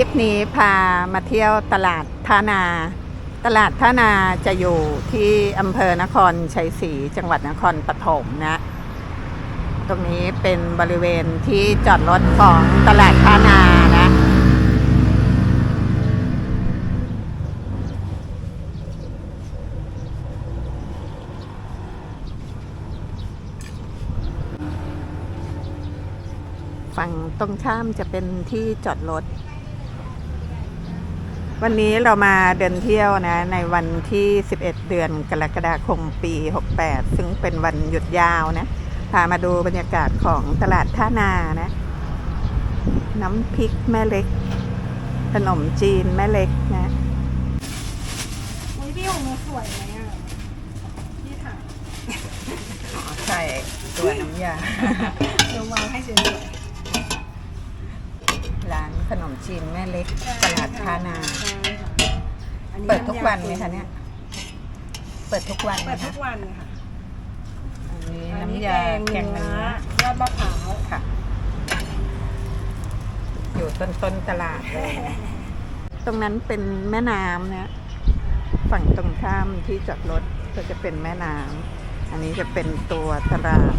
ลิปนี้พามาเที่ยวตลาดท่านา ตลาดท่านาจะอยู่ที่อำเภอนครชัยศรีจังหวัดนครปฐมนะ ตรงนี้เป็นบริเวณที่จอดรถของตลาดท่านานะฝั่งตรงข้ามจะเป็นที่จอดรถ วันนี้เรามาเดินเที่ยวนะ ในวันที่ 11 เดือนกรกฎาคมปี 68 ซึ่งเป็นวันหยุดยาวนะ พามาดูบรรยากาศของตลาดท่านานะ น้ำพริกแม่เล็ก ขนมจีนแม่เล็กนะอุ้ยพี่ของหนูสวยไหมอะพี่ถ่ายใช่ตัวน้ำยาเดี๋ยววางให้สวยร้าน ขนมจีนแม่เล็กๆตลาดท่านาใช่ค่ะอันนี้เปิดทุกวันไหมคะเนี่ย เปิดทุกวันไหมเปิดทุคะกวันค่ะอันนี้อันนี้น้ำยาแกงเนื้เนื้ออยอดมะพร้าวค่ะ อยู่ต้นต้นๆตลาดเลย ตรงนั้นเป็นแม่น้ำนะฝั่งตรงข้ามที่จอดรถก็จะเป็นแม่น้ำอันนี้จะเป็นตัวตลาด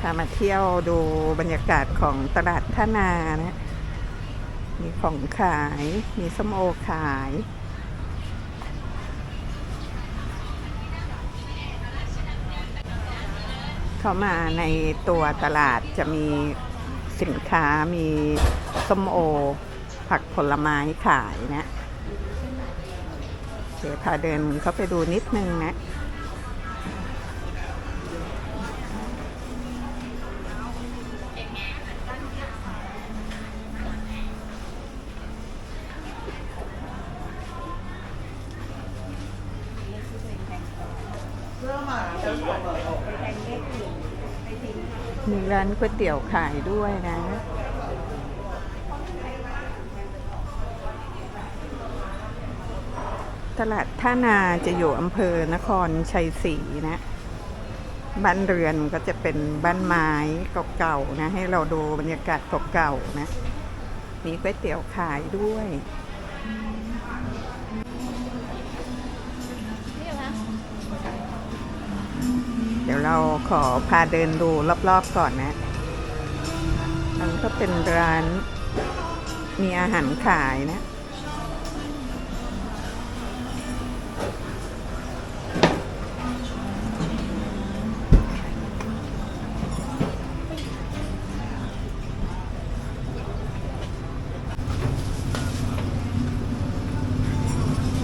พามาเที่ยวดูบรรยากาศของตลาดท่านานะ มีของขาย มีส้มโอขาย เข้ามาในตัวตลาดจะมีสินค้ามีส้มโอ ผักผลไม้ขายนะ เดี๋ยวพาเดินเข้าไปดูนิดนึงนะ มีร้านก๋วยเตี๋ยวขายด้วยนะ ตลาดท่านาจะอยู่อำเภอนครชัยศรีนะ บ้านเรือนก็จะเป็นบ้านไม้เก่าๆนะ ให้เราดูบรรยากาศเก่าๆนะ มีก๋วยเตี๋ยวขายด้วย เดี๋ยวเราขอพาเดินดูรอบๆก่อนนะ มันก็เป็นร้านมีอาหารขายนะ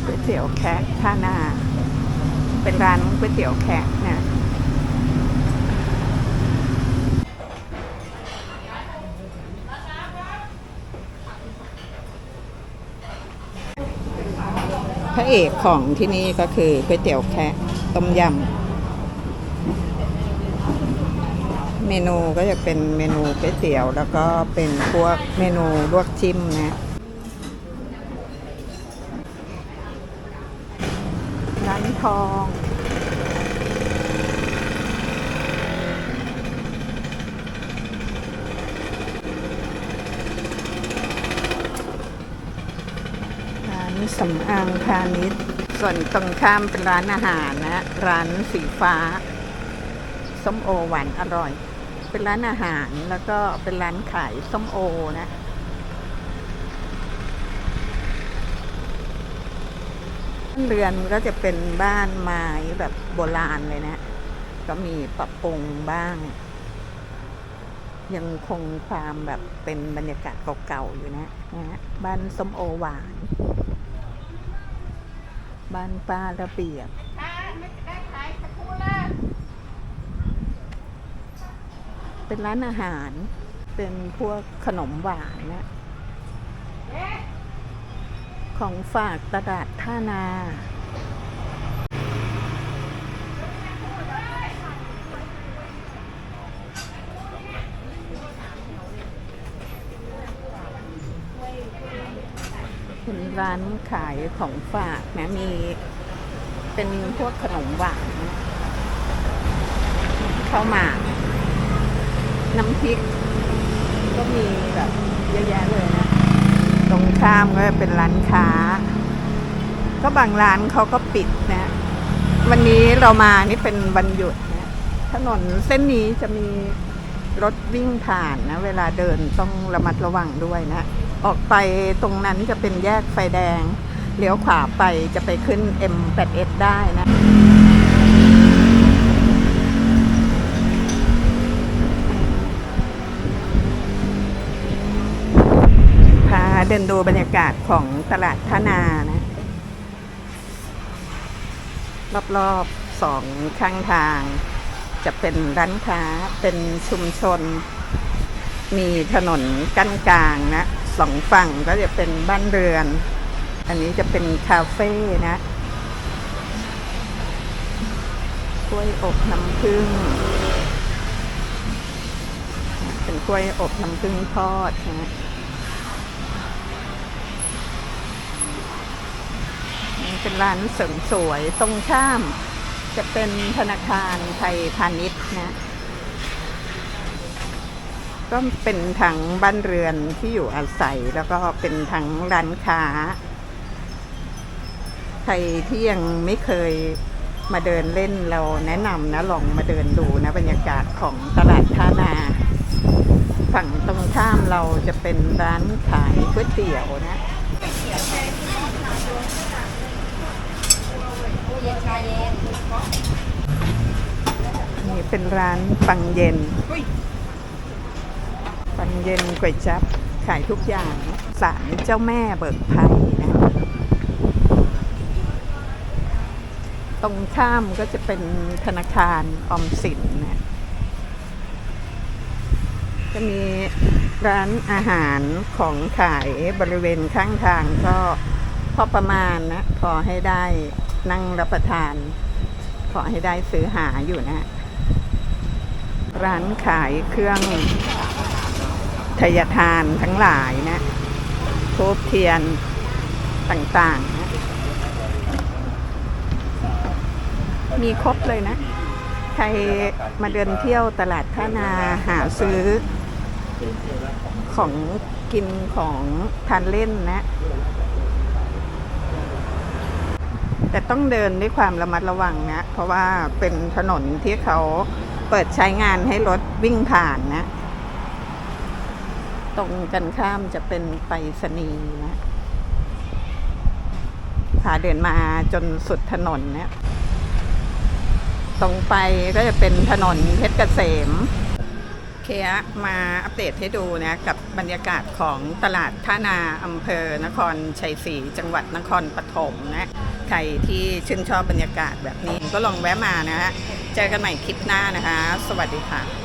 ก๋วยเตี๋ยวแคะท่านา เป็นร้านก๋วยเตี๋ยวแคะนะ พระเอกของที่นี่ก็คือก๋วยเตี๋ยวแคะต้มยำเมนูก็จะเป็นเมนูก๋วยเตี๋ยว แล้วก็เป็นพวกเมนูลวกจิ้มนะร้านทอง ร้านสำอางพาณิชย์ ส่วนตรงข้ามเป็นร้านอาหารนะ ร้านสีฟ้า ส้มโอหวานอร่อย เป็นร้านอาหารแล้วก็เป็นร้านขายส้มโอนะเรือนก็จะเป็นบ้านไม้แบบโบราณเลยนะ ก็มีปรับปรุงบ้าง ยังคงความแบบเป็นบรรยากาศเก่าๆอยู่นะนะฮะบ้านส้มโอหวาน บ้านป้าระเบียบเป็นร้านอาหาร เป็นพวกขนมหวานนะของฝากตลาดท่านา เป็นร้านขายของฝากนะมีเป็นพวกขนมหวานข้าวหมากน้ำพริก ก็มีแบบเยอะแยะเลยนะ ตรงข้ามก็เป็นร้านค้า ก็บางร้านเขาก็ปิดนะ วันนี้เรามานี่เป็นวันหยุดนะ ถนนเส้นนี้จะมีรถวิ่งผ่านนะ เวลาเดินต้องระมัดระวังด้วยนะ ออกไปตรงนั้นจะเป็นแยกไฟแดง เลี้ยวขวาไปจะไปขึ้น M8S ได้นะพาเดินดูบรรยากาศของตลาดท่านานะ รอบๆสองข้างทางจะเป็นร้านค้าเป็นชุมชน มีถนนกั้นกลางนะ สองฝั่งก็จะเป็นบ้านเรือน อันนี้จะเป็นคาเฟ่นะกล้วยอบน้ำผึ้งเป็นกล้วยอบน้ำผึ้งทอดนะเป็นร้านเสริมสวยตรงข้าม จะเป็นธนาคารไทยพาณิชย์นะ ก็เป็นทั้งบ้านเรือนที่อยู่อาศัยแล้วก็เป็นทั้งร้านค้า ใครที่ยังไม่เคยมาเดินเล่นเราแนะนำนะลองมาเดินดูนะบรรยากาศของตลาดท่านา ฝั่งตรงข้ามเราจะเป็นร้านขายก๋วยเตี๋ยวนะนี่เป็นร้านปังเย็น ปังเย็นก๋วยจับขายทุกอย่างศาลเจ้าแม่เบิกภัยนะตรงข้ามก็จะเป็นธนาคารออมสินนะจะมีร้านอาหารของขายบริเวณข้างทางก็พอประมาณนะพอให้ได้นั่งรับประทาน ขอให้ได้ซื้อหาอยู่นะ ร้านขายเครื่อง ทยทานทั้งหลายนะทูบเทียนต่างๆนะมีครบเลยนะ ใครมาเดินเที่ยวตลาดท่านาหาซื้อ ของกินของทานเล่นนะ แต่ต้องเดินด้วยความระมัดระวังนะ เพราะว่าเป็นถนนที่เขาเปิดใช้งานให้รถวิ่งผ่านนะ ตรงกันข้ามจะเป็นไปรษณีย์นะพาเดินมาจนสุดถนนเนี่ย ตรงไปก็จะเป็นถนนเพชรเกษม เคอะมาอัปเดตให้ดูนะกับบรรยากาศของตลาดท่านาอำเภอนครชัยศรีจังหวัดนครปฐมนะ ใครที่ชื่นชอบบรรยากาศแบบนี้ก็ลองแวะมานะฮะ เจอกันใหม่คลิปหน้านะคะ สวัสดีค่ะ